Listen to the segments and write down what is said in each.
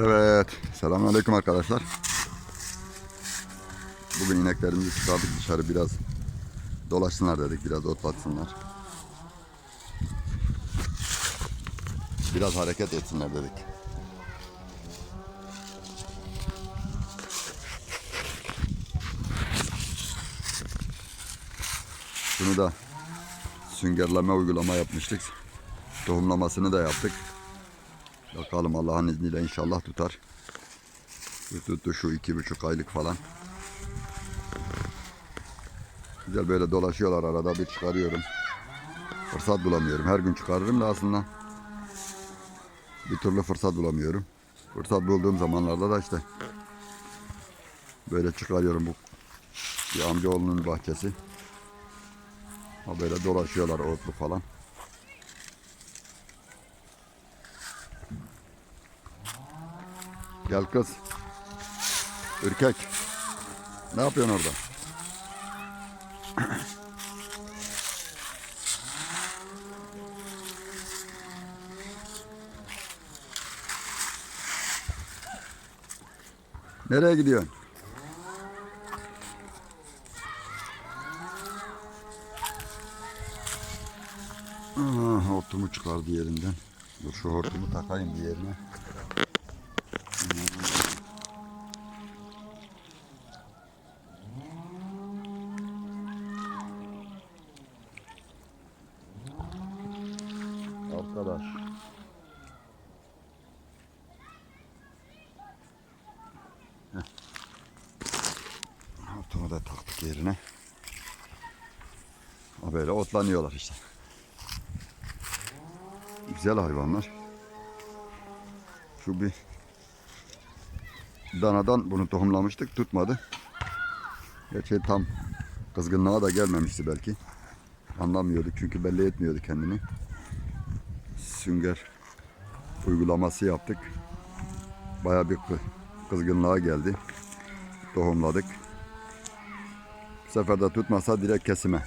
Evet, selamünaleyküm arkadaşlar. Bugün ineklerimizi çıkardık dışarı biraz dolaşsınlar dedik, biraz otlatsınlar. Biraz hareket etsinler dedik. Şunu da süngerleme uygulama yapmıştık. Tohumlamasını da yaptık. Bakalım Allah'ın izniyle inşallah tutar. Tuttu şu iki buçuk aylık falan. Güzel böyle dolaşıyorlar arada bir çıkarıyorum. Fırsat bulamıyorum. Her gün çıkarırım da aslında. Bir türlü fırsat bulamıyorum. Fırsat bulduğum zamanlarda da işte böyle çıkarıyorum bu bir amcaoğlunun bahçesi. Ha böyle dolaşıyorlar otlu falan. Gel kız. Ürkek. Ne yapıyorsun orada? Nereye gidiyorsun? Ah, hortumu çıkardı yerinden. Dur şu hortumu takayım bir yerine. Heh. Hortumu da taktık yerine. Ha böyle otlanıyorlar işte. Güzel hayvanlar. Şu bir danadan bunu tohumlamıştık tutmadı. Gerçi tam kızgınlığa da gelmemişti belki. Anlamıyorduk çünkü belli etmiyordu kendini. Sünger uygulaması yaptık. Baya bir kı- kızgınlığa geldi. Tohumladık. Bu sefer de tutmasa direkt kesime.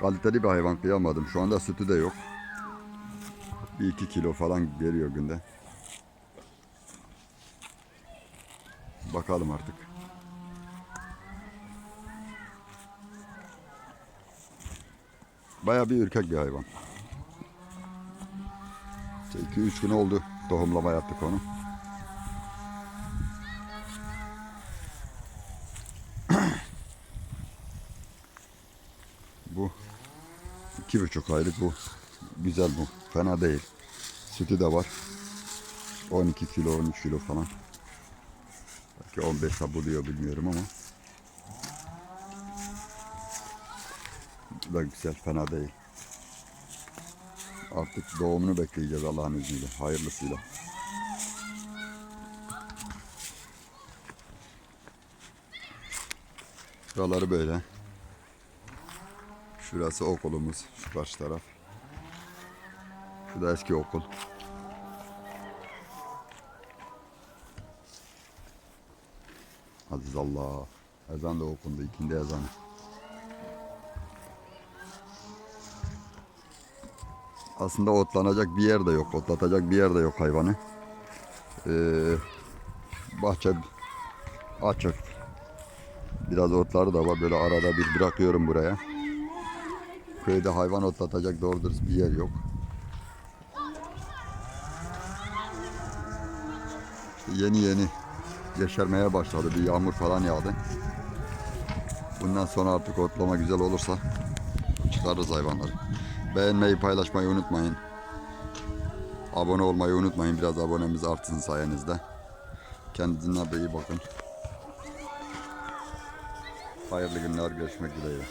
Kaliteli bir hayvan kıyamadım. Şu anda sütü de yok. Bir iki kilo falan veriyor günde. Bakalım artık. Baya bir ürkek bir hayvan. 2-3 gün oldu tohumlama yaptık onu. bu iki buçuk aylık bu. Güzel bu. Fena değil. Sütü de var. 12 kilo 13 kilo falan. Belki 15 ha buluyor bilmiyorum ama. Da güzel fena değil. Artık doğumunu bekleyeceğiz Allah'ın izniyle. Hayırlısıyla. Şuraları böyle. Şurası okulumuz. Şu karşı taraf. Şu da eski okul. Aziz Allah. Ezan da okundu. ikindi ezanı. Aslında otlanacak bir yer de yok. Otlatacak bir yer de yok hayvanı. Ee, bahçe açık. Biraz otları da var. Böyle arada bir bırakıyorum buraya. Köyde hayvan otlatacak doğru dürüst bir yer yok. Yeni yeni yeşermeye başladı. Bir yağmur falan yağdı. Bundan sonra artık otlama güzel olursa çıkarırız hayvanları. Beğenmeyi, paylaşmayı unutmayın. Abone olmayı unutmayın. Biraz abonemiz artsın sayenizde. Kendinize iyi bakın. Hayırlı günler. Görüşmek dileğiyle.